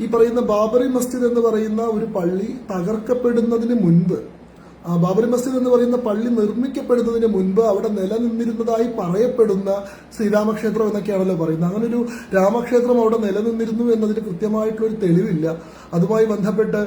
ഈ പറയുന്ന ബാബറി മസ്ജിദ് എന്ന് പറയുന്ന ഒരു പള്ളി തകർക്കപ്പെടുന്നതിന് മുൻപ് ബാബറി മസ്ജിദ് എന്ന് പറയുന്ന പള്ളി നിർമ്മിക്കപ്പെടുന്നതിന് മുൻപ് അവിടെ നിലനിന്നിരുന്നതായി പറയപ്പെടുന്ന ശ്രീരാമക്ഷേത്രം എന്നൊക്കെയാണല്ലോ പറയുന്നത്. അങ്ങനെ ഒരു രാമക്ഷേത്രം അവിടെ നിലനിന്നിരുന്നു എന്നതിന് കൃത്യമായിട്ടുള്ള ഒരു തെളിവില്ല. അതുമായി ബന്ധപ്പെട്ട്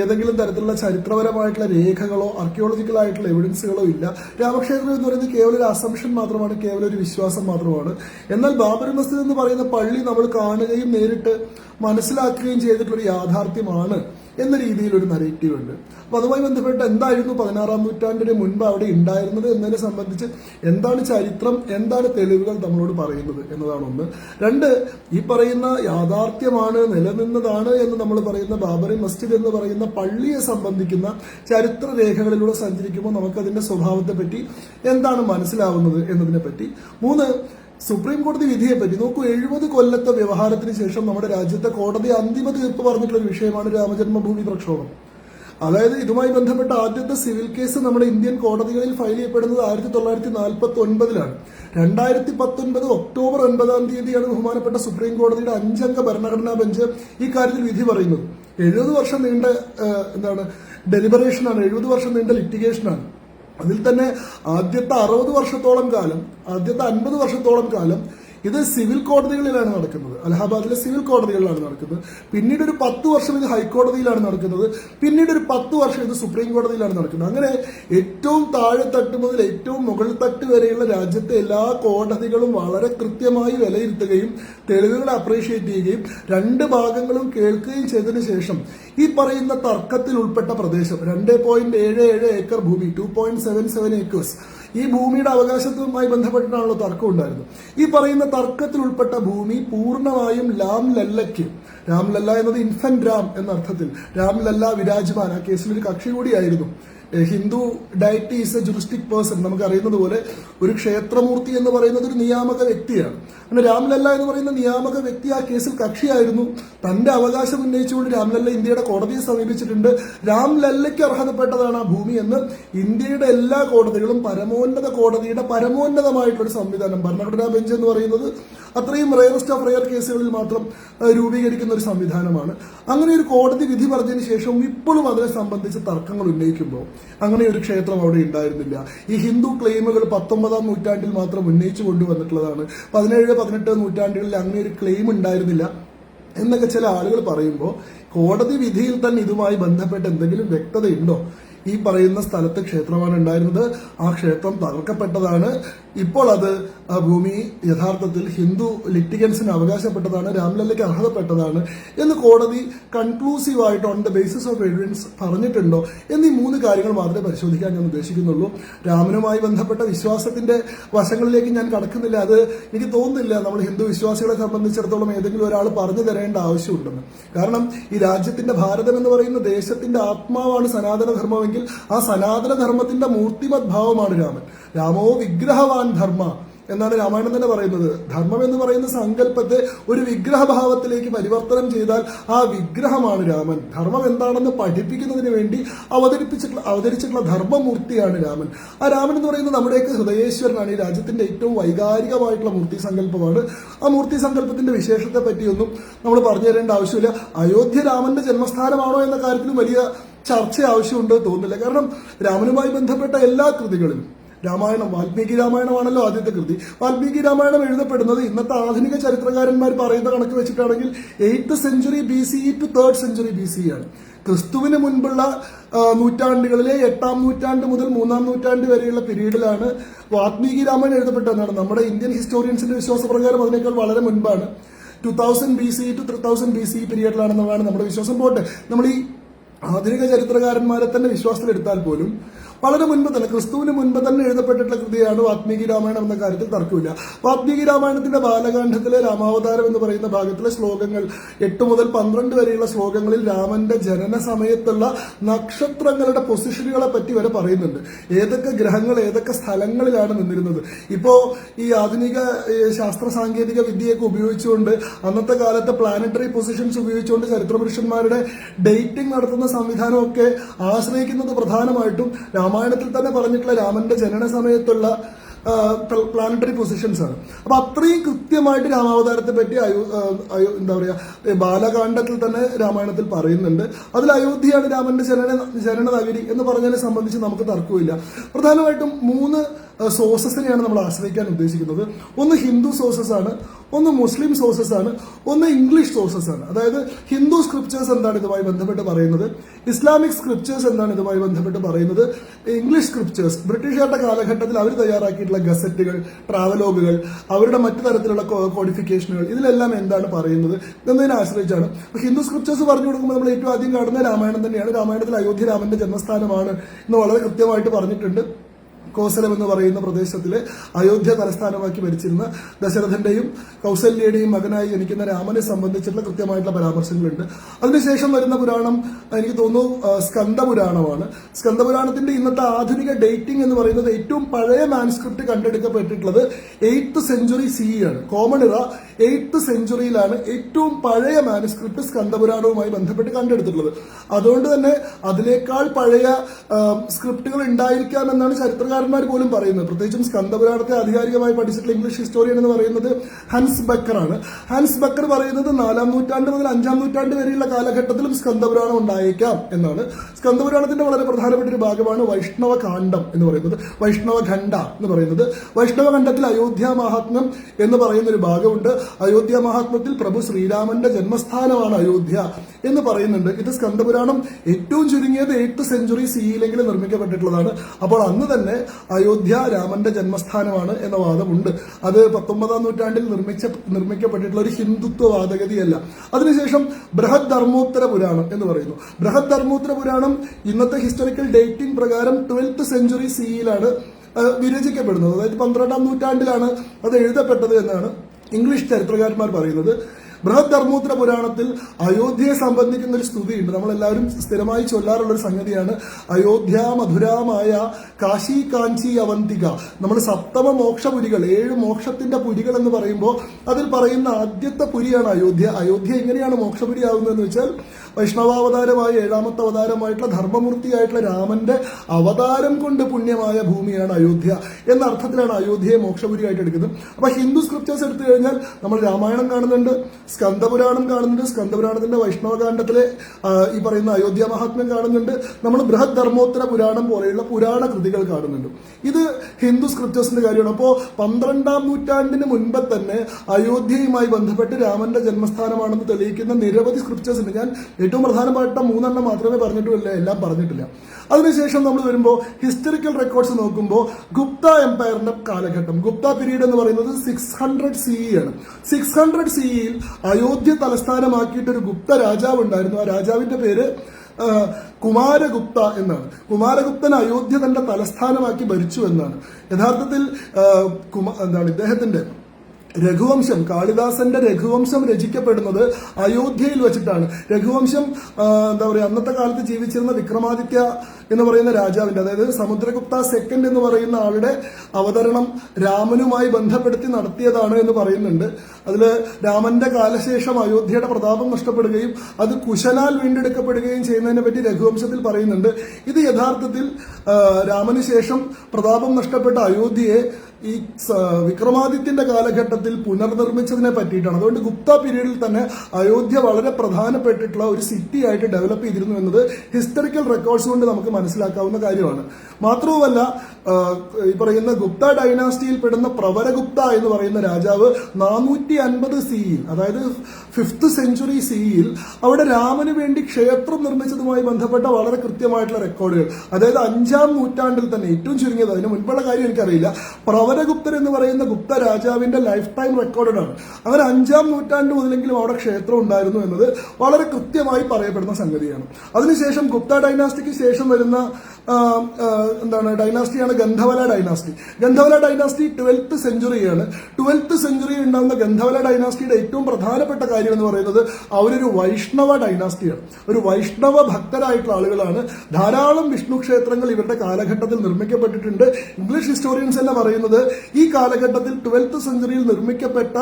ഏതെങ്കിലും തരത്തിലുള്ള ചരിത്രപരമായിട്ടുള്ള രേഖകളോ ആർക്കിയോളജിക്കൽ ആയിട്ടുള്ള എവിഡൻസുകളോ ഇല്ല. രാമക്ഷേത്രം എന്ന് പറയുന്നത് കേവലം ഒരു അസംഷൻ മാത്രമാണ് കേവലം ഒരു വിശ്വാസം മാത്രമാണ്. എന്നാൽ ബാബറി മസ്ജിദ് എന്ന് പറയുന്ന പള്ളി നമ്മൾ കാണുകയും നേരിട്ട് മനസ്സിലാക്കുകയും ചെയ്തിട്ടുള്ള ഒരു യാഥാർത്ഥ്യമാണ് എന്ന രീതിയിൽ ഒരു നരേറ്റീവ് ഉണ്ട്. അപ്പൊ അതുമായി ബന്ധപ്പെട്ട് എന്തായിരുന്നു പതിനാറാം നൂറ്റാണ്ടിന് മുൻപ് അവിടെ ഉണ്ടായിരുന്നത് എന്നതിനെ സംബന്ധിച്ച് എന്താണ് ചരിത്രം എന്താണ് തെളിവുകൾ നമ്മളോട് പറയുന്നത് എന്നതാണ് ഒന്ന്. രണ്ട് ഈ പറയുന്ന യാഥാർത്ഥ്യമാണ് നിലനിന്നതാണ് എന്ന് നമ്മൾ പറയുന്ന ബാബറി മസ്ജിദ് എന്ന് പറയുന്ന പള്ളിയെ സംബന്ധിക്കുന്ന ചരിത്ര രേഖകളിലൂടെ സഞ്ചരിക്കുമ്പോൾ നമുക്കതിന്റെ സ്വഭാവത്തെ പറ്റി എന്താണ് മനസ്സിലാവുന്നത് എന്നതിനെ പറ്റി. മൂന്ന് സുപ്രീം കോടതി വിധിയെ പറ്റി. നോക്കൂ എഴുപത് കൊല്ലത്തെ വ്യവഹാരത്തിന് ശേഷം നമ്മുടെ രാജ്യത്തെ കോടതി അന്തിമ തീർപ്പ് പറഞ്ഞിട്ടുള്ള ഒരു വിഷയമാണ് രാമജന്മഭൂമി പ്രക്ഷോഭം. അതായത് ഇതുമായി ബന്ധപ്പെട്ട ആദ്യത്തെ സിവിൽ കേസ് നമ്മുടെ ഇന്ത്യൻ കോടതികളിൽ ഫയൽ ചെയ്യപ്പെടുന്നത് ആയിരത്തി തൊള്ളായിരത്തി നാൽപ്പത്തി ഒൻപതിലാണ് രണ്ടായിരത്തി പത്തൊൻപത് ഒക്ടോബർ ഒൻപതാം തീയതിയാണ് ബഹുമാനപ്പെട്ട സുപ്രീം കോടതിയുടെ അഞ്ചംഗ ഭരണഘടനാ ബെഞ്ച് ഈ കാര്യത്തിൽ വിധി പറയുന്നത്. എഴുപത് വർഷം നീണ്ട എന്താണ് ഡെലിബറേഷൻ ആണ് എഴുപത് വർഷം നീണ്ട ലിറ്റിഗേഷനാണ്. അതിൽ തന്നെ ആദ്യത്തെ അറുപത് വർഷത്തോളം കാലം ആദ്യത്തെ അൻപത് വർഷത്തോളം കാലം ഇത് സിവിൽ കോടതികളിലാണ് നടക്കുന്നത്. അലഹാബാദിലെ സിവിൽ കോടതികളിലാണ് നടക്കുന്നത്. പിന്നീട് ഒരു പത്ത് വർഷം ഇത് ഹൈക്കോടതിയിലാണ് നടക്കുന്നത്. പിന്നീട് ഒരു പത്ത് വർഷം ഇത് സുപ്രീം കോടതിയിലാണ് നടക്കുന്നത്. അങ്ങനെ ഏറ്റവും താഴെത്തട്ട് മുതൽ ഏറ്റവും മുകൾ തട്ട് വരെയുള്ള രാജ്യത്തെ എല്ലാ കോടതികളും വളരെ കൃത്യമായി വിലയിരുത്തുകയും തെളിവുകൾ അപ്രീഷിയേറ്റ് ചെയ്യുകയും രണ്ട് ഭാഗങ്ങളും കേൾക്കുകയും ചെയ്തതിനു ശേഷം ഈ പറയുന്ന തർക്കത്തിൽ ഉൾപ്പെട്ട പ്രദേശം. രണ്ട് പോയിന്റ് ഏഴ് ഏഴ് ഏക്കർ ഭൂമി two point seven seven acres ഈ ഭൂമിയുടെ അവകാശത്തുമായി ബന്ധപ്പെട്ടിട്ടാണല്ലോ തർക്കം ഉണ്ടായിരുന്നത്. ഈ പറയുന്ന തർക്കത്തിൽ ഉൾപ്പെട്ട ഭൂമി പൂർണമായും ലാം ലല്ലയ്ക്ക് രാം ലല്ല എന്നത് ഇൻഫന്റ് രാം എന്ന അർത്ഥത്തിൽ. രാംലല്ല വിരാജ്മാൻ. ആ കേസിൽ ഒരു കക്ഷി കൂടിയായിരുന്നു. Hindu deity is a juristic person നമുക്ക് അറിയുന്നത് പോലെ ഒരു ക്ഷേത്രമൂർത്തി എന്ന് പറയുന്നത് ഒരു നിയാമക വ്യക്തിയാണ്. അങ്ങനെ രാംലല്ല എന്ന് പറയുന്ന നിയാമക വ്യക്തി ആ കേസിൽ കക്ഷിയായിരുന്നു. തന്റെ അവകാശം ഉന്നയിച്ചുകൊണ്ട് രാംലല്ല ഇന്ത്യയുടെ കോടതിയെ സമീപിച്ചിട്ടുണ്ട്. രാംലല്ലയ്ക്ക് അർഹതപ്പെട്ടതാണ് ആ ഭൂമി എന്ന് ഇന്ത്യയുടെ എല്ലാ കോടതികളും പരമോന്നത കോടതിയുടെ പരമോന്നതമായിട്ടുള്ള സംവിധാനം. ഭരണഘടനാ ബെഞ്ച് എന്ന് പറയുന്നത് അത്രയും റയറസ്റ്റ് ഓഫ് റയർ കേസുകളിൽ മാത്രം രൂപീകരിക്കുന്ന ഒരു സംവിധാനമാണ്. അങ്ങനെ ഒരു കോടതി വിധി പറഞ്ഞതിന് ശേഷവും ഇപ്പോഴും അതിനെ സംബന്ധിച്ച് തർക്കങ്ങൾ ഉന്നയിക്കുമ്പോൾ അങ്ങനെ ഒരു ക്ഷേത്രം അവിടെ ഉണ്ടായിരുന്നില്ല. ഈ ഹിന്ദു ക്ലെയിമുകൾ പത്തൊമ്പതാം നൂറ്റാണ്ടിൽ മാത്രം ഉന്നയിച്ചു കൊണ്ടുവന്നിട്ടുള്ളതാണ്. പതിനേഴ് പതിനെട്ട് നൂറ്റാണ്ടുകളിൽ അങ്ങനെ ഒരു ക്ലെയിം ഉണ്ടായിരുന്നില്ല എന്നൊക്കെ ചില ആളുകൾ പറയുമ്പോൾ കോടതി വിധിയിൽ തന്നെ ഇതുമായി ബന്ധപ്പെട്ട് എന്തെങ്കിലും വ്യക്തതയുണ്ടോ? ഈ പറയുന്ന സ്ഥലത്ത് ക്ഷേത്രമാണ് ഉണ്ടായിരുന്നത്. ആ ക്ഷേത്രം തകർക്കപ്പെട്ടതാണ്. ഇപ്പോൾ അത് ഭൂമി യഥാർത്ഥത്തിൽ ഹിന്ദു ലിറ്റിഗൻസിന് അവകാശപ്പെട്ടതാണ് രാംലല്ലയ്ക്ക് അർഹതപ്പെട്ടതാണ് എന്ന് കോടതി കൺക്ലൂസീവ് ആയിട്ട് on the basis of evidence പറഞ്ഞിട്ടുണ്ടോ എന്നീ മൂന്ന് കാര്യങ്ങൾ മാത്രമേ പരിശോധിക്കാൻ ഞാൻ ഉദ്ദേശിക്കുന്നുള്ളൂ. രാമനുമായി ബന്ധപ്പെട്ട വിശ്വാസത്തിന്റെ വശങ്ങളിലേക്ക് ഞാൻ കടക്കുന്നില്ല. അത് എനിക്ക് തോന്നുന്നില്ല നമ്മൾ ഹിന്ദു വിശ്വാസികളെ സംബന്ധിച്ചിടത്തോളം ഏതെങ്കിലും ഒരാൾ പറഞ്ഞു തരേണ്ട ആവശ്യമുണ്ടെന്ന്. കാരണം ഈ രാജ്യത്തിന്റെ ഭാരതം എന്ന് പറയുന്ന ദേശത്തിന്റെ ആത്മാവാണ് സനാതനധർമ്മമെങ്കിൽ ആ സനാതനധർമ്മത്തിന്റെ മൂർത്തിമത് ഭാവമാണ് രാമൻ. രാമോ വിഗ്രഹവാൻ ധർമ്മ എന്നാണ് രാമായണം തന്നെ പറയുന്നത്. ധർമ്മം എന്ന് പറയുന്ന സങ്കല്പത്തെ ഒരു വിഗ്രഹഭാവത്തിലേക്ക് പരിവർത്തനം ചെയ്താൽ ആ വിഗ്രഹമാണ് രാമൻ. ധർമ്മം എന്താണെന്ന് പഠിപ്പിക്കുന്നതിന് വേണ്ടി അവതരിപ്പിച്ചിട്ടുള്ള അവതരിച്ചിട്ടുള്ള ധർമ്മമൂർത്തിയാണ് രാമൻ. ആ രാമൻ എന്ന് പറയുന്നത് നമ്മുടെയൊക്കെ ഹൃദയേശ്വരനാണ്. ഈ രാജ്യത്തിന്റെ ഏറ്റവും വൈകാരികമായിട്ടുള്ള മൂർത്തി സങ്കല്പമാണ്. ആ മൂർത്തി സങ്കല്പത്തിന്റെ വിശേഷത്തെ പറ്റിയൊന്നും നമ്മൾ പറഞ്ഞു തരേണ്ട ആവശ്യമില്ല. അയോധ്യ രാമന്റെ ജന്മസ്ഥാനമാണോ എന്ന കാര്യത്തിലും വലിയ ചർച്ച ആവശ്യമുണ്ട് തോന്നുന്നില്ല. കാരണം രാമനുമായി ബന്ധപ്പെട്ട എല്ലാ കൃതികളിലും രാമായണം വാൽമീകി രാമായണമാണല്ലോ ആദ്യത്തെ കൃതി. വാൽമീകി രാമായണം എഴുതപ്പെടുന്നത് ഇന്നത്തെ ആധുനിക ചരിത്രകാരന്മാർ പറയുന്ന കണക്ക് വെച്ചിട്ടാണെങ്കിൽ eighth century B C to third century B C ആണ്. ക്രിസ്തുവിന് മുൻപുള്ള നൂറ്റാണ്ടുകളിലെ എട്ടാം നൂറ്റാണ്ട് മുതൽ മൂന്നാം നൂറ്റാണ്ട് വരെയുള്ള പീരീഡിലാണ് വാൽമീകി രാമായണം എഴുതപ്പെട്ടതെന്നാണ് നമ്മുടെ ഇന്ത്യൻ ഹിസ്റ്റോറിയൻസിന്റെ വിശ്വാസപ്രകാരം അതിനേക്കാൾ വളരെ മുൻപാണ്. Two thousand B C to three thousand B C പീരീഡിലാണെന്നുള്ളതാണ് നമ്മുടെ വിശ്വാസം. പോട്ടെ നമ്മൾ ഈ ആധുനിക ചരിത്രകാരന്മാരെ തന്നെ വിശ്വാസത്തിലെടുത്താൽ പോലും വളരെ മുൻപ് തന്നെ ക്രിസ്തുവിന് മുൻപ് തന്നെ എഴുതപ്പെട്ടിട്ടുള്ള കൃതിയാണ് വാത്മീകി രാമായണം എന്ന കാര്യത്തിൽ തർക്കമില്ല. വാത്മീകി രാമായണത്തിന്റെ ബാലകാന്ഡത്തിലെ രാമാവതാരം എന്ന് പറയുന്ന ഭാഗത്തിലെ ശ്ലോകങ്ങൾ എട്ട് മുതൽ പന്ത്രണ്ട് വരെയുള്ള ശ്ലോകങ്ങളിൽ രാമന്റെ ജനന സമയത്തുള്ള നക്ഷത്രങ്ങളുടെ പൊസിഷനുകളെ പറ്റി വരെ പറയുന്നുണ്ട്. ഏതൊക്കെ ഗ്രഹങ്ങൾ ഏതൊക്കെ സ്ഥലങ്ങളിലാണ് നിന്നിരുന്നത്? ഇപ്പോ ഈ ആധുനിക ശാസ്ത്ര സാങ്കേതിക വിദ്യയൊക്കെ ഉപയോഗിച്ചുകൊണ്ട് അന്നത്തെ കാലത്തെ പ്ലാനറ്ററി പൊസിഷൻസ് ഉപയോഗിച്ചുകൊണ്ട് ചരിത്രപുരുഷന്മാരുടെ ഡേറ്റിംഗ് നടത്തുന്ന സംവിധാനമൊക്കെ ആശ്രയിക്കുന്നത് പ്രധാനമായിട്ടും രാമായണത്തിൽ തന്നെ പറഞ്ഞിട്ടുള്ള രാമന്റെ ജനന സമയത്തുള്ള പ്ലാനറ്ററി പൊസിഷൻസ് ആണ്. അപ്പൊ അത്രയും കൃത്യമായിട്ട് രാമാവതാരത്തെ പറ്റി അയോ എന്താ പറയുക ബാലകാണ്ഡത്തിൽ തന്നെ രാമായണത്തിൽ പറയുന്നുണ്ട്. അതിൽ അയോധ്യയാണ് രാമന്റെ ജനന ജനന നഗരി എന്ന് പറഞ്ഞതിനെ സംബന്ധിച്ച് നമുക്ക് തർക്കമില്ല പ്രധാനമായിട്ടും മൂന്ന് സോഴ്സസിനെയാണ് നമ്മൾ ആശ്രയിക്കാൻ ഉദ്ദേശിക്കുന്നത്. ഒന്ന് ഹിന്ദു സോഴ്സസ് ആണ് ഒന്ന് മുസ്ലിം സോഴ്സസ് ആണ് ഒന്ന് ഇംഗ്ലീഷ് സോഴ്സസ് ആണ് അതായത് ഹിന്ദു സ്ക്രിപ്റ്റേഴ്സ് എന്താണ് ഇതുമായി ബന്ധപ്പെട്ട് പറയുന്നത്? ഇസ്ലാമിക് സ്ക്രിപ്റ്റേഴ്സ് എന്താണ് ഇതുമായി ബന്ധപ്പെട്ട് പറയുന്നത്? ഇംഗ്ലീഷ് സ്ക്രിപ്റ്റേഴ്സ് ബ്രിട്ടീഷുകാരുടെ കാലഘട്ടത്തിൽ അവർ തയ്യാറാക്കിയിട്ടുള്ള ഗസറ്റുകൾ ട്രാവലോഗുകൾ അവരുടെ മറ്റു തരത്തിലുള്ള കോഡിഫിക്കേഷനുകൾ ഇതിലെല്ലാം എന്താണ് പറയുന്നത്? എന്നതിനെ ആശ്രയിച്ചാണ്. ഹിന്ദു സ്ക്രിപ്റ്റേഴ്സ് പറഞ്ഞു കൊടുക്കുമ്പോൾ നമ്മൾ ഏറ്റവും ആദ്യം കാണുന്ന രാമായണം തന്നെയാണ്. രാമായണത്തിൽ അയോധ്യ രാമന്റെ ജന്മസ്ഥാനമാണ് എന്ന് വളരെ കൃത്യമായിട്ട് പറഞ്ഞിട്ടുണ്ട്. കോസലം എന്ന് പറയുന്ന പ്രദേശത്തിലെ അയോധ്യ തലസ്ഥാനമാക്കി ഭരിച്ചിരുന്ന ദശരഥന്റെയും കൗസല്യയുടെയും മകനായി ജനിക്കുന്ന രാമനെ സംബന്ധിച്ചിട്ടുള്ള കൃത്യമായിട്ടുള്ള പരാമർശങ്ങളുണ്ട്. അതിനുശേഷം വരുന്ന പുരാണം എനിക്ക് തോന്നുന്നു സ്കന്ദപുരാണമാണ്. സ്കന്ദപുരാണത്തിന്റെ ഇന്നത്തെ ആധുനിക ഡേറ്റിംഗ് എന്ന് പറയുന്നത് ഏറ്റവും പഴയ മാൻസ്ക്രിപ്റ്റ് കണ്ടെടുക്കപ്പെട്ടിട്ടുള്ളത് എയ്ത്ത് സെഞ്ചുറി സി ആണ്. കോമൺ ഇറ എയ്ത്ത് സെഞ്ചുറിയിലാണ് ഏറ്റവും പഴയ മാനുസ്ക്രിപ്റ്റ് സ്കന്ദപുരാണവുമായി ബന്ധപ്പെട്ട് കണ്ടെടുത്തിട്ടുള്ളത്. അതുകൊണ്ട് തന്നെ അതിനേക്കാൾ പഴയ സ്ക്രിപ്റ്റുകൾ ഉണ്ടായിരിക്കാം എന്നാണ് ചരിത്രകാരന്മാർ പോലും പറയുന്നത്. പ്രത്യേകിച്ചും സ്കന്ദപുരാണത്തെ ആധികാരികമായി പഠിച്ചിട്ടുള്ള ഇംഗ്ലീഷ് ഹിസ്റ്റോറിയൻ എന്ന് പറയുന്നത് ഹൻസ് ബക്കർ ആണ്. ഹൻസ് ബക്കർ പറയുന്നത് നാലാം നൂറ്റാണ്ട് മുതൽ അഞ്ചാം നൂറ്റാണ്ട് വരെയുള്ള കാലഘട്ടത്തിലും സ്കന്ദപുരാണം ഉണ്ടായേക്കാം എന്നാണ്. സ്കന്ദപുരാണത്തിന്റെ വളരെ പ്രധാനപ്പെട്ട ഒരു ഭാഗമാണ് വൈഷ്ണവ കാണ്ഡം എന്ന് പറയുന്നത്. വൈഷ്ണവ ഖണ്ഡ എന്ന് പറയുന്നത്. വൈഷ്ണവ ഖണ്ഡത്തിൽ അയോധ്യ മഹാത്മ്യം എന്ന് പറയുന്ന ഒരു ഭാഗമുണ്ട്. അയോധ്യ മഹാത്മത്തിൽ പ്രഭു ശ്രീരാമന്റെ ജന്മസ്ഥാനമാണ് അയോധ്യ എന്ന് പറയുന്നുണ്ട്. ഇത് സ്കന്ദപുരാണം ഏറ്റവും ചുരുങ്ങിയത് എയ്ത്ത് സെഞ്ചുറി സിയിലെങ്കിലും നിർമ്മിക്കപ്പെട്ടിട്ടുള്ളതാണ്. അപ്പോൾ അന്ന് തന്നെ അയോധ്യ രാമന്റെ ജന്മസ്ഥാനമാണ് എന്ന വാദമുണ്ട്. അത് പത്തൊമ്പതാം നൂറ്റാണ്ടിൽ നിർമ്മിച്ച നിർമ്മിക്കപ്പെട്ടിട്ടുള്ള ഒരു ഹിന്ദുത്വ വാദഗതിയല്ല. അതിനുശേഷം ബൃഹത് ധർമ്മോത്തര പുരാണം എന്ന് പറയുന്നു. ബൃഹത് ധർമ്മോത്തര പുരാണം ഇന്നത്തെ ഹിസ്റ്റോറിക്കൽ ഡേറ്റിംഗ് പ്രകാരം ട്വൽത്ത് സെഞ്ചുറി സിയിലാണ് വിരചിക്കപ്പെടുന്നത്. അതായത് പന്ത്രണ്ടാം നൂറ്റാണ്ടിലാണ് അത് എഴുതപ്പെട്ടത് എന്നാണ് ഇംഗ്ലീഷ് ചരിത്രകാരന്മാർ പറയുന്നത് ബൃഹത് ധർമ്മൂത്ര പുരാണത്തിൽ അയോധ്യയെ സംബന്ധിക്കുന്ന ഒരു സ്തുതിയുണ്ട്. നമ്മളെല്ലാവരും സ്ഥിരമായി ചൊല്ലാറുള്ള ഒരു സംഗതിയാണ് അയോധ്യ മധുരാമായ കാശി കാഞ്ചി അവന്തിക. നമ്മൾ സപ്തമ മോക്ഷപുരികൾ ഏഴ് മോക്ഷത്തിന്റെ പുരികൾ എന്ന് പറയുമ്പോൾ അതിൽ പറയുന്ന ആദ്യത്തെ പുരിയാണ് അയോധ്യ. അയോധ്യ എങ്ങനെയാണ് മോക്ഷപുരി ആവുന്നതെന്ന് വെച്ചാൽ വൈഷ്ണവാവതാരമായ ഏഴാമത്തെ അവതാരമായിട്ടുള്ള ധർമ്മമൂർത്തിയായിട്ടുള്ള രാമന്റെ അവതാരം കൊണ്ട് പുണ്യമായ ഭൂമിയാണ് അയോധ്യ എന്ന അർത്ഥത്തിലാണ് അയോധ്യയെ മോക്ഷപുരിയായിട്ട് എടുക്കുന്നത്. അപ്പൊ ഹിന്ദു സ്ക്രിപ്റ്റേഴ്സ് എടുത്തു കഴിഞ്ഞാൽ നമ്മൾ രാമായണം കാണുന്നുണ്ട് സ്കന്ദപുരാണം കാണുന്നുണ്ട് സ്കന്ദപുരാണത്തിന്റെ വൈഷ്ണവകാന്ഡത്തിലെ ഈ പറയുന്ന അയോധ്യ മഹാത്മ്യം കാണുന്നുണ്ട്. നമ്മൾ ബൃഹത് ധർമ്മോത്തര പുരാണം പോലെയുള്ള പുരാണ കൃതികൾ കാണുന്നുണ്ട്. ഇത് ഹിന്ദു സ്ക്രിപ്റ്റേഴ്സിന്റെ കാര്യമാണ്. അപ്പോ പന്ത്രണ്ടാം നൂറ്റാണ്ടിന് മുൻപ് തന്നെ അയോധ്യയുമായി ബന്ധപ്പെട്ട് രാമന്റെ ജന്മസ്ഥാനമാണെന്ന് തെളിയിക്കുന്ന നിരവധി സ്ക്രിപ്റ്റേഴ്സ് ഉണ്ട്. ഞാൻ ഏറ്റവും പ്രധാനപ്പെട്ട മൂന്നെണ്ണം മാത്രമേ പറഞ്ഞിട്ടുമില്ല എല്ലാം പറഞ്ഞിട്ടില്ല. അതിനുശേഷം നമ്മൾ വരുമ്പോൾ ഹിസ്റ്ററിക്കൽ റെക്കോർഡ്സ് നോക്കുമ്പോൾ ഗുപ്ത എംപയറിന്റെ കാലഘട്ടം. ഗുപ്ത പീരീഡ് എന്ന് പറയുന്നത് സിക്സ് ഹൺഡ്രഡ് സി ആണ്. സിക്സ് ഹൺഡ്രഡ് സിയിൽ അയോധ്യ തലസ്ഥാനമാക്കിയിട്ട് ഒരു ഗുപ്ത രാജാവ് ഉണ്ടായിരുന്നു. ആ രാജാവിന്റെ പേര് കുമാരഗുപ്ത എന്നാണ്. കുമാരഗുപ്തൻ അയോധ്യ തന്റെ തലസ്ഥാനമാക്കി ഭരിച്ചു എന്നാണ്. യഥാർത്ഥത്തിൽ എന്താണ് ഇദ്ദേഹത്തിന്റെ രഘുവംശം കാളിദാസന്റെ രഘുവംശം രചിക്കപ്പെടുന്നത് അയോധ്യയിൽ വെച്ചിട്ടാണ്. രഘുവംശം എന്താ പറയുക അന്നത്തെ കാലത്ത് ജീവിച്ചിരുന്ന വിക്രമാദിത്യ എന്ന് പറയുന്ന രാജാവിന്റെ അതായത് സമുദ്രഗുപ്ത സെക്കൻഡ് എന്ന് പറയുന്ന ആളുടെ അവതരണം രാമനുമായി ബന്ധപ്പെടുത്തി നടത്തിയതാണ് എന്ന് പറയുന്നുണ്ട്. അതിൽ രാമന്റെ കാലശേഷം അയോധ്യയുടെ പ്രതാപം നഷ്ടപ്പെടുകയും അത് കുശലാൽ വീണ്ടെടുക്കപ്പെടുകയും ചെയ്യുന്നതിനെ പറ്റി രഘുവംശത്തിൽ പറയുന്നുണ്ട്. ഇത് യഥാർത്ഥത്തിൽ രാമനു ശേഷം പ്രതാപം നഷ്ടപ്പെട്ട അയോധ്യയെ ഈ വിക്രമാദിത്യന്റെ കാലഘട്ടത്തിൽ പുനർനിർമ്മിച്ചതിനെ പറ്റിയിട്ടാണ്. അതുകൊണ്ട് ഗുപ്ത പീരീഡിൽ തന്നെ അയോധ്യ വളരെ പ്രധാനപ്പെട്ടിട്ടുള്ള ഒരു സിറ്റി ആയിട്ട് ഡെവലപ്പ് ചെയ്തിരുന്നു എന്നത് ഹിസ്റ്ററിക്കൽ റെക്കോർഡ്സ് കൊണ്ട് നമുക്ക് മനസ്സിലാക്കാവുന്ന കാര്യമാണ്. മാത്രവുമല്ല ഈ പറയുന്ന ഗുപ്ത ഡൈനാസ്റ്റിയിൽ പെടുന്ന പ്രവരഗുപ്ത എന്ന് പറയുന്ന രാജാവ് നാനൂറ്റി അൻപത് സിയിൽ അതായത് ഫിഫ്ത്ത് സെഞ്ചുറി സിയിൽ അവിടെ രാമന് വേണ്ടി ക്ഷേത്രം നിർമ്മിച്ചതുമായി ബന്ധപ്പെട്ട വളരെ കൃത്യമായിട്ടുള്ള റെക്കോർഡുകൾ അതായത് അഞ്ചാം നൂറ്റാണ്ടിൽ തന്നെ ഏറ്റവും ചുരുങ്ങിയത് അതിന് മുൻപുള്ള കാര്യം എനിക്കറിയില്ല പ്രവരഗുപ്തൻ എന്ന് പറയുന്ന ഗുപ്ത രാജാവിന്റെ ലൈഫ് ടൈം റെക്കോർഡഡ് ആണ്. അങ്ങനെ അഞ്ചാം നൂറ്റാണ്ട് മുതലെങ്കിലും അവിടെ ക്ഷേത്രം ഉണ്ടായിരുന്നു എന്നത് വളരെ കൃത്യമായി പറയപ്പെടുന്ന സംഗതിയാണ്. അതിനുശേഷം ഗുപ്ത ഡൈനാസ്റ്റിക്ക് ശേഷം വരുന്ന എന്താണ് ഡൈനാസ്റ്റിയാണ് Gahadavala dynasty. Gahadavala dynasty twelfth സെഞ്ചുറിയാണ്. Twelfth century ഉണ്ടാകുന്ന ഗന്ധവല ഡൈനാസ്റ്റിയുടെ ഏറ്റവും പ്രധാനപ്പെട്ട കാര്യം എന്ന് പറയുന്നത് അവരൊരു വൈഷ്ണവ ഡൈനാസ്റ്റിയാണ്. ഒരു വൈഷ്ണവ ഭക്തരായിട്ടുള്ള ആളുകളാണ്. ധാരാളം വിഷ്ണു ക്ഷേത്രങ്ങൾ ഇവരുടെ കാലഘട്ടത്തിൽ നിർമ്മിക്കപ്പെട്ടിട്ടുണ്ട്. ഇംഗ്ലീഷ് ഹിസ്റ്റോറിയൻസ് തന്നെ പറയുന്നത് ഈ കാലഘട്ടത്തിൽ ട്വൽത്ത് സെഞ്ചുറിയിൽ നിർമ്മിക്കപ്പെട്ട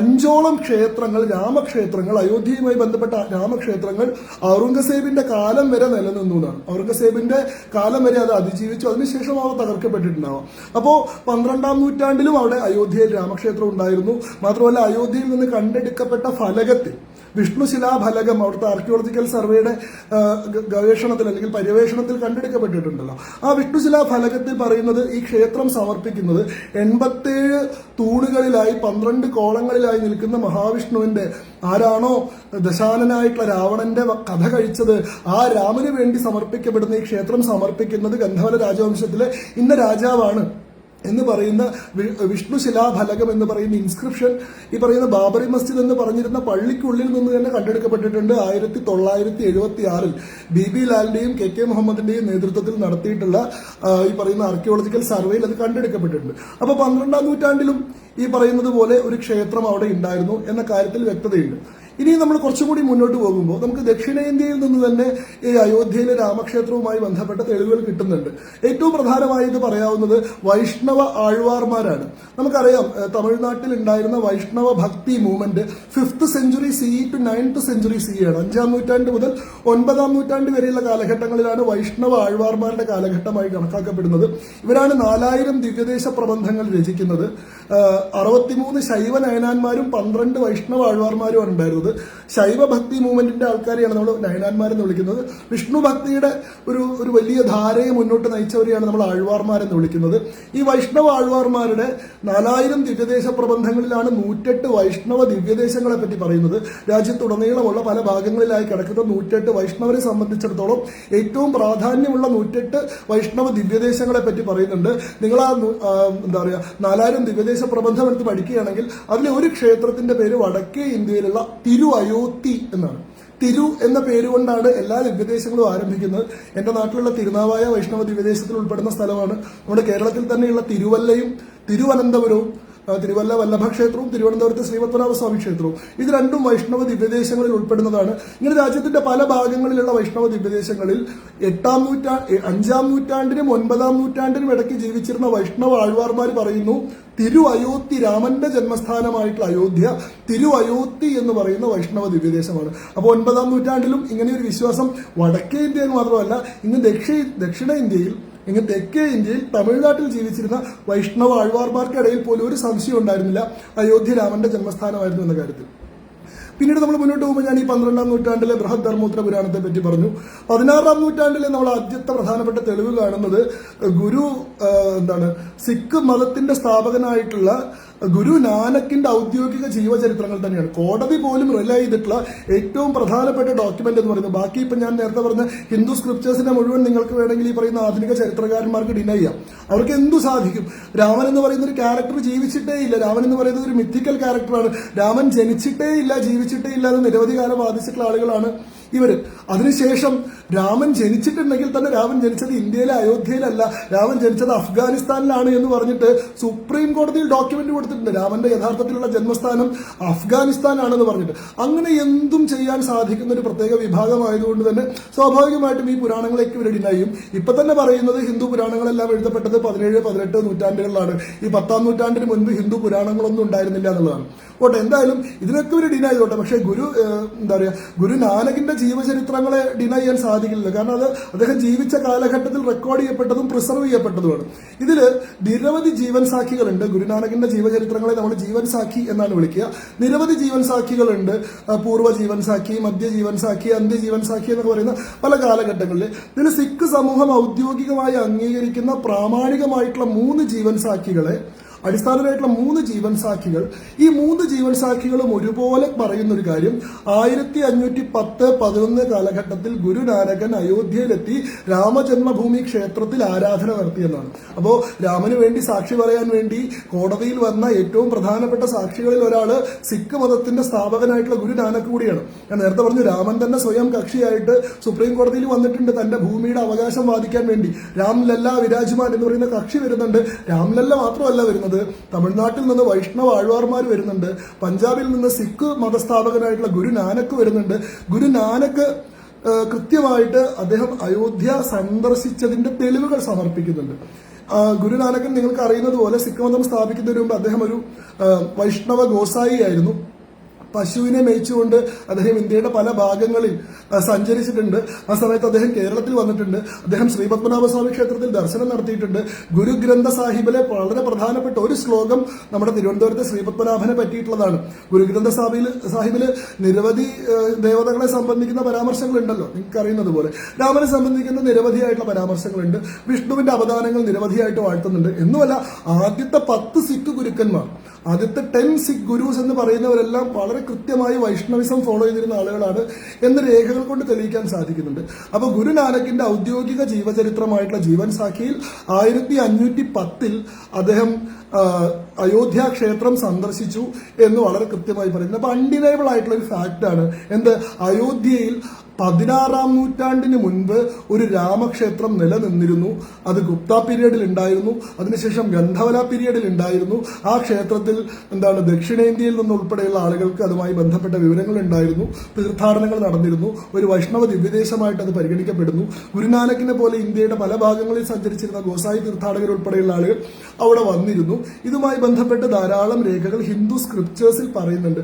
അഞ്ചോളം ക്ഷേത്രങ്ങൾ രാമക്ഷേത്രങ്ങൾ അയോധ്യയുമായി ബന്ധപ്പെട്ട രാമക്ഷേത്രങ്ങൾ ഔറംഗസേബിന്റെ കാലം വരെ നിലനിന്നു എന്നാണ്. ഔറംഗസേബിന്റെ കാലം വരെ അത് അതിജീവിച്ചു അതിനുശേഷം അവ തകർക്കപ്പെട്ടിട്ടുണ്ടാവാം. അപ്പോൾ പന്ത്രണ്ടാം നൂറ്റാണ്ടിലും അവിടെ അയോധ്യയിൽ രാമക്ഷേത്രം ഉണ്ടായിരുന്നു. മാത്രമല്ല അയോധ്യയിൽ നിന്ന് കണ്ടെടുക്കപ്പെട്ട ഫലകത്തിൽ വിഷ്ണുശിലാഫലകം അവിടുത്തെ ആർക്കിയോളജിക്കൽ സർവേയുടെ ഗവേഷണത്തിൽ അല്ലെങ്കിൽ പര്യവേഷണത്തിൽ കണ്ടെടുക്കപ്പെട്ടിട്ടുണ്ടല്ലോ. ആ വിഷ്ണുശിലാഫലകത്തിൽ പറയുന്നത് ഈ ക്ഷേത്രം സമർപ്പിക്കുന്നത് എൺപത്തേഴ് തൂണുകളിലായി പന്ത്രണ്ട് കോളങ്ങളിലായി നിൽക്കുന്ന മഹാവിഷ്ണുവിന്റെ ആരാണോ ദശാനനായിട്ടുള്ള രാവണന്റെ കഥ കഴിച്ചത് ആ രാമന് വേണ്ടി സമർപ്പിക്കപ്പെടുന്ന ഈ ക്ഷേത്രം സമർപ്പിക്കുന്നത് ഗന്ധവല രാജവംശത്തിലെ ഇന്ന രാജാവാണ്. എന്ന് പറയുന്ന വിഷ്ണു ശിലാഫലകം എന്ന് പറയുന്ന ഇൻസ്ക്രിപ്ഷൻ ഈ പറയുന്ന ബാബറി മസ്ജിദ് എന്ന് പറഞ്ഞിരുന്ന പള്ളിക്കുള്ളിൽ നിന്ന് തന്നെ കണ്ടെടുക്കപ്പെട്ടിട്ടുണ്ട് ആയിരത്തി തൊള്ളായിരത്തി എഴുപത്തി ആറിൽ ബി ബി ലാലിന്റെയും കെ കെ മുഹമ്മദിന്റെയും നേതൃത്വത്തിൽ നടത്തിയിട്ടുള്ള ഈ പറയുന്ന ആർക്കിയോളജിക്കൽ സർവേയിൽ അത് കണ്ടെടുക്കപ്പെട്ടിട്ടുണ്ട്. അപ്പൊ പന്ത്രണ്ടാം നൂറ്റാണ്ടിലും ഈ പറയുന്നത് പോലെ ഒരു ക്ഷേത്രം അവിടെ ഉണ്ടായിരുന്നു എന്ന കാര്യത്തിൽ വ്യക്തതയുണ്ട്. ഇനി നമ്മൾ കുറച്ചും കൂടി മുന്നോട്ട് പോകുമ്പോൾ നമുക്ക് ദക്ഷിണേന്ത്യയിൽ നിന്ന് തന്നെ ഈ അയോധ്യയിലെ രാമക്ഷേത്രവുമായി ബന്ധപ്പെട്ട തെളിവുകൾ കിട്ടുന്നുണ്ട്. ഏറ്റവും പ്രധാനമായിട്ട് പറയാവുന്നത് വൈഷ്ണവ ആഴ്വാർമാരാണ്. നമുക്കറിയാം തമിഴ്നാട്ടിൽ ഉണ്ടായിരുന്ന Vaishnava bhakti movement fifth century C to ninth century C ആണ്. അഞ്ചാം നൂറ്റാണ്ട് മുതൽ ഒൻപതാം നൂറ്റാണ്ട് വരെയുള്ള കാലഘട്ടങ്ങളിലാണ് വൈഷ്ണവ ആഴ്വാർമാരുടെ കാലഘട്ടമായി കണക്കാക്കപ്പെടുന്നത്. ഇവരാണ് നാലായിരം ദിവ്യദേശ പ്രബന്ധങ്ങൾ രചിക്കുന്നത്. അറുപത്തിമൂന്ന് ശൈവ നയനാന്മാരും പന്ത്രണ്ട് വൈഷ്ണവ ആഴ്വാർമാരും ഉണ്ടായിരുന്നത്. ശൈവ ഭക്തി മൂവ്മെന്റിന്റെ ആൾക്കാരെയാണ് നമ്മൾ നയനാന്മാരെന്ന് വിളിക്കുന്നത്. വിഷ്ണു ഭക്തിയുടെ ഒരു ഒരു വലിയ ധാരയെ മുന്നോട്ട് നയിച്ചവരെയാണ് നമ്മൾ ആഴ്വാർമാരെന്ന് വിളിക്കുന്നത്. ഈ വൈഷ്ണവ ആഴ്വാർമാരുടെ നാലായിരം ദിവ്യദേശ പ്രബന്ധങ്ങളിലാണ് നൂറ്റെട്ട് വൈഷ്ണവ ദിവ്യദേശങ്ങളെ പറ്റി പറയുന്നത്. രാജ്യത്തുടനീളമുള്ള പല ഭാഗങ്ങളിലായി കിടക്കുന്ന നൂറ്റെട്ട് വൈഷ്ണവരെ സംബന്ധിച്ചിടത്തോളം ഏറ്റവും പ്രാധാന്യമുള്ള നൂറ്റെട്ട് വൈഷ്ണവ ദിവ്യദേശങ്ങളെ പറ്റി പറയുന്നുണ്ട്. നിങ്ങൾ ആ എന്താ പറയുക നാലായിരം ദിവ്യദേശ പ്രബന്ധം എടുത്ത് പഠിക്കുകയാണെങ്കിൽ അതിലെ ഒരു ക്ഷേത്രത്തിന്റെ പേര് വടക്കേ ഇന്ത്യയിലുള്ള തിരു അയോത്തി എന്നാണ്. തിരു എന്ന പേരുകൊണ്ടാണ് എല്ലാ ദിവ്യദേശങ്ങളും ആരംഭിക്കുന്നത്. എന്റെ നാട്ടിലുള്ള തിരുനാവായ വൈഷ്ണവ ദിവ്യദേശത്തിൽ ഉൾപ്പെടുന്ന സ്ഥലമാണ്. നമ്മുടെ കേരളത്തിൽ തന്നെയുള്ള തിരുവല്ലയും തിരുവനന്തപുരവും തിരുവല്ല വല്ലഭ ക്ഷേത്രവും തിരുവനന്തപുരത്തെ ശ്രീപത്മനാഭ സ്വാമി ക്ഷേത്രവും. ഇത് രണ്ടും വൈഷ്ണവ ദിവ്യദേശങ്ങളിൽ ഉൾപ്പെടുന്നതാണ്. ഇങ്ങനെ രാജ്യത്തിന്റെ പല ഭാഗങ്ങളിലുള്ള വൈഷ്ണവ ദിവ്യദേശങ്ങളിൽ എട്ടാം നൂറ്റാ അഞ്ചാം നൂറ്റാണ്ടിനും ഒൻപതാം നൂറ്റാണ്ടിനും ഇടയ്ക്ക് ജീവിച്ചിരുന്ന വൈഷ്ണവ ആഴ്വാർമാർ പറയുന്നു തിരു അയോത്തി രാമന്റെ ജന്മസ്ഥാനമായിട്ടുള്ള അയോധ്യ തിരു അയോത്തി എന്ന് പറയുന്ന വൈഷ്ണവ ദിവ്യദേശമാണ്. അപ്പോൾ ഒൻപതാം നൂറ്റാണ്ടിലും ഇങ്ങനെ ഒരു വിശ്വാസം വടക്കേ ഇന്ത്യയിൽ മാത്രമല്ല ഇന്ന് ദക്ഷി ദക്ഷിണ ഇന്ത്യയിൽ ഇങ്ങ് തെക്കേ ഇന്ത്യയിൽ തമിഴ്നാട്ടിൽ ജീവിച്ചിരുന്ന വൈഷ്ണവ ആഴ്വാർമാർക്കിടയിൽ പോലും ഒരു സംശയം ഉണ്ടായിരുന്നില്ല അയോധ്യ രാമന്റെ ജന്മസ്ഥാനമായിരുന്നു എന്ന കാര്യത്തിൽ. പിന്നീട് നമ്മൾ മുന്നോട്ട് പോകുമ്പോൾ ഞാൻ ഈ പന്ത്രണ്ടാം നൂറ്റാണ്ടിലെ ബൃഹത് പുരാണത്തെ പറ്റി പറഞ്ഞു. പതിനാറാം നൂറ്റാണ്ടിലെ നമ്മൾ ആദ്യത്തെ പ്രധാനപ്പെട്ട തെളിവ് കാണുന്നത് ഗുരു എന്താണ് സിഖ് മതത്തിന്റെ സ്ഥാപകനായിട്ടുള്ള ഗുരു നാനക്കിന്റെ ഔദ്യോഗിക ജീവചരിത്രങ്ങൾ തന്നെയാണ്. കോടതി പോലും റിലേ ചെയ്തിട്ടുള്ള ഏറ്റവും പ്രധാനപ്പെട്ട ഡോക്യുമെന്റ് എന്ന് പറയുന്നത് ബാക്കി ഇപ്പൊ ഞാൻ നേരത്തെ പറഞ്ഞ ഹിന്ദു സ്ക്രിപ്റ്റേഴ്സിനെ മുഴുവൻ നിങ്ങൾക്ക് വേണമെങ്കിൽ ഈ പറയുന്ന ആധുനിക ചരിത്രകാരന്മാർക്ക് ഡിനൈ ചെയ്യാം. അവർക്ക് എന്തു സാധിക്കും? രാമൻ എന്ന് പറയുന്ന ഒരു ക്യാരക്ടർ ജീവിച്ചിട്ടേ ഇല്ല. രാമൻ എന്ന് പറയുന്നത് ഒരു മിത്തിക്കൽ ക്യാരക്ടറാണ് രാമൻ ജനിച്ചിട്ടേ ഇല്ല ജീവിച്ചിട്ടേ ഇല്ല എന്ന് നിരവധി കാലം വാദിച്ചിട്ടുള്ള ആളുകളാണ് ഇവർ. അതിനുശേഷം രാമൻ ജനിച്ചിട്ടുണ്ടെങ്കിൽ തന്നെ രാമൻ ജനിച്ചത് ഇന്ത്യയിലെ അയോധ്യയിലല്ല. രാമൻ ജനിച്ചത് അഫ്ഗാനിസ്ഥാനിലാണ് എന്ന് പറഞ്ഞിട്ട് സുപ്രീം കോടതിയിൽ ഡോക്യുമെന്റ് കൊടുത്തിട്ടുണ്ട്. രാമന്റെ യഥാർത്ഥത്തിലുള്ള ജന്മസ്ഥാനം അഫ്ഗാനിസ്ഥാനാണെന്ന് പറഞ്ഞിട്ട്. അങ്ങനെ എന്തും ചെയ്യാൻ സാധിക്കുന്ന ഒരു പ്രത്യേക വിഭാഗമായതുകൊണ്ട് തന്നെ സ്വാഭാവികമായിട്ടും ഈ പുരാണങ്ങളേക്ക് ഇവർ ഡിനയും ഇപ്പൊ തന്നെ പറയുന്നത് ഹിന്ദു പുരാണങ്ങളെല്ലാം എഴുതപ്പെട്ടത് പതിനേഴ് പതിനെട്ട് നൂറ്റാണ്ടുകളിലാണ്. ഈ പത്താം നൂറ്റാണ്ടിന് മുൻപ് ഹിന്ദു പുരാണങ്ങളൊന്നും ഉണ്ടായിരുന്നില്ല എന്നുള്ളതാണ്. ഓട്ടെ എന്തായാലും ഇതിനൊക്കെ ഒരു ഡിനൈ ചെയ്തോട്ടെ. പക്ഷേ ഗുരു എന്താ പറയുക ഗുരു നാനകിന്റെ ജീവചരിത്രങ്ങളെ ഡിനൈ ചെയ്യാൻ സാധിക്കില്ല കാരണം അത് അദ്ദേഹം ജീവിച്ച കാലഘട്ടത്തിൽ റെക്കോർഡ് ചെയ്യപ്പെട്ടതും പ്രിസർവ് ചെയ്യപ്പെട്ടതുമാണ്. ഇതിൽ നിരവധി ജീവൻ സാക്ഷികളുണ്ട്. ഗുരുനാനകിന്റെ ജീവചരിത്രങ്ങളെ നമ്മൾ ജീവൻ സാക്ഷി എന്നാണ് വിളിക്കുക. നിരവധി ജീവൻ സാക്ഷികളുണ്ട്. പൂർവ ജീവൻ സാക്ഷി മധ്യ ജീവൻ സാക്ഷി അന്ത്യ ജീവൻ സാക്ഷി എന്നൊക്കെ പറയുന്ന പല കാലഘട്ടങ്ങളിൽ ഇതിൽ സിഖ് സമൂഹം ഔദ്യോഗികമായി അംഗീകരിക്കുന്ന പ്രാമാണികമായിട്ടുള്ള മൂന്ന് ജീവൻ സാക്ഷികളെ അടിസ്ഥാനമായിട്ടുള്ള മൂന്ന് ജീവൻ സാക്ഷികൾ ഈ മൂന്ന് ജീവൻ സാക്ഷികളും ഒരുപോലെ പറയുന്ന ഒരു കാര്യം ആയിരത്തി അഞ്ഞൂറ്റി പത്ത് പതിനൊന്ന് കാലഘട്ടത്തിൽ ഗുരുനാനകൻ അയോധ്യയിലെത്തി രാമജന്മഭൂമി ക്ഷേത്രത്തിൽ ആരാധന നടത്തിയെന്നാണ്. അപ്പോൾ രാമന് വേണ്ടി സാക്ഷി പറയാൻ വേണ്ടി കോടതിയിൽ വന്ന ഏറ്റവും പ്രധാനപ്പെട്ട സാക്ഷികളിൽ ഒരാൾ സിഖ് മതത്തിന്റെ സ്ഥാപകനായിട്ടുള്ള ഗുരുനാനക് കൂടിയാണ്. ഞാൻ നേരത്തെ പറഞ്ഞു രാമൻ തന്നെ സ്വയം കക്ഷിയായിട്ട് സുപ്രീം കോടതിയിൽ വന്നിട്ടുണ്ട് തന്റെ ഭൂമിയുടെ അവകാശം വാദിക്കാൻ വേണ്ടി. രാംലല്ല വിരാജ്മാൻ എന്ന് പറയുന്ന കക്ഷി വരുന്നുണ്ട്. രാംലല്ല മാത്രമല്ല വരുന്നത്. തമിഴ്നാട്ടിൽ നിന്ന് വൈഷ്ണവ ആഴ്വാർമാർ വരുന്നുണ്ട്. പഞ്ചാബിൽ നിന്ന് സിഖ് മതസ്ഥാപകനായിട്ടുള്ള ഗുരു നാനക്ക് വരുന്നുണ്ട്. ഗുരു നാനക്ക് ഏഹ്, കൃത്യമായിട്ട് അദ്ദേഹം അയോധ്യ സന്ദർശിച്ചതിന്റെ തെളിവുകൾ സമർപ്പിക്കുന്നുണ്ട്. ഗുരുനാനക്കൻ നിങ്ങൾക്ക് അറിയുന്നത് പോലെ സിഖ് മതം സ്ഥാപിക്കുന്നതിന് മുമ്പ് അദ്ദേഹം ഒരു വൈഷ്ണവ ഗോസായി ആയിരുന്നു പശുവിനെ മേയിച്ചുകൊണ്ട് അദ്ദേഹം ഇന്ത്യയുടെ പല ഭാഗങ്ങളിൽ സഞ്ചരിച്ചിട്ടുണ്ട്. ആ സമയത്ത് അദ്ദേഹം കേരളത്തിൽ വന്നിട്ടുണ്ട്. അദ്ദേഹം ശ്രീപത്മനാഭസ്വാമി ക്ഷേത്രത്തിൽ ദർശനം നടത്തിയിട്ടുണ്ട്. ഗുരുഗ്രന്ഥ സാഹിബിലെ വളരെ പ്രധാനപ്പെട്ട ഒരു ശ്ലോകം നമ്മുടെ തിരുവനന്തപുരത്തെ ശ്രീപത്മനാഭനെ പറ്റിയിട്ടുള്ളതാണ്. ഗുരുഗ്രന്ഥ സാഹിബിൽ സാഹിബിൽ നിരവധി ദേവതകളെ സംബന്ധിക്കുന്ന പരാമർശങ്ങളുണ്ടല്ലോ. നിങ്ങൾക്ക് അറിയുന്നത് പോലെ. രാമനെ സംബന്ധിക്കുന്ന നിരവധിയായിട്ടുള്ള പരാമർശങ്ങളുണ്ട്. വിഷ്ണുവിന്റെ അവദാനങ്ങൾ നിരവധിയായിട്ട് വാഴ്ത്തുന്നുണ്ട്. എന്നുമല്ല ആദ്യത്തെ പത്ത് സിഖ് ഗുരുക്കന്മാർ. ആദ്യത്തെ ടെൻ സിഖ് ഗുരുസ് എന്ന് പറയുന്നവരെല്ലാം വളരെ കൃത്യമായി വൈഷ്ണവിസം ഫോളോ ചെയ്തിരുന്ന ആളുകളാണ് എന്ന് രേഖകൾ കൊണ്ട് തെളിയിക്കാൻ സാധിക്കുന്നുണ്ട്. അപ്പൊ ഗുരുനാനക്കിന്റെ ഔദ്യോഗിക ജീവചരിത്രമായിട്ടുള്ള ജീവൻ സാഖിയിൽ ആയിരത്തി അഞ്ഞൂറ്റി പത്തിൽ അദ്ദേഹം അയോധ്യ ക്ഷേത്രം സന്ദർശിച്ചു എന്ന് വളരെ കൃത്യമായി പറയുന്നത് അപ്പൊ അൺഡിനൈബിൾ ആയിട്ടുള്ള ഒരു ഫാക്റ്റ് ആണ്. എന്ത്? അയോധ്യയിൽ പതിനാറാം നൂറ്റാണ്ടിന് മുൻപ് ഒരു രാമക്ഷേത്രം നിലനിന്നിരുന്നു. അത് ഗുപ്ത പീരീഡിൽ ഉണ്ടായിരുന്നു. അതിനുശേഷം ഗന്ധവല പീരീഡിൽ ഉണ്ടായിരുന്നു. ആ ക്ഷേത്രത്തിൽ എന്താണ് ദക്ഷിണേന്ത്യയിൽ നിന്ന് ഉൾപ്പെടെയുള്ള ആളുകൾക്ക് അതുമായി ബന്ധപ്പെട്ട വിവരങ്ങൾ ഉണ്ടായിരുന്നു. തീർത്ഥാടനങ്ങൾ നടന്നിരുന്നു. ഒരു വൈഷ്ണവ ദിവ്യദേശമായിട്ട് അത് പരിഗണിക്കപ്പെടുന്നു. ഗുരുനാനക്കിനെ പോലെ ഇന്ത്യയുടെ പല ഭാഗങ്ങളിൽ സഞ്ചരിച്ചിരുന്ന ഗോസായി തീർത്ഥാടകർ ഉൾപ്പെടെയുള്ള ആളുകൾ അവിടെ വന്നിരുന്നു. ഇതുമായി ബന്ധപ്പെട്ട് ധാരാളം രേഖകൾ ഹിന്ദു സ്ക്രിപ്റ്റേഴ്സിൽ പറയുന്നുണ്ട്.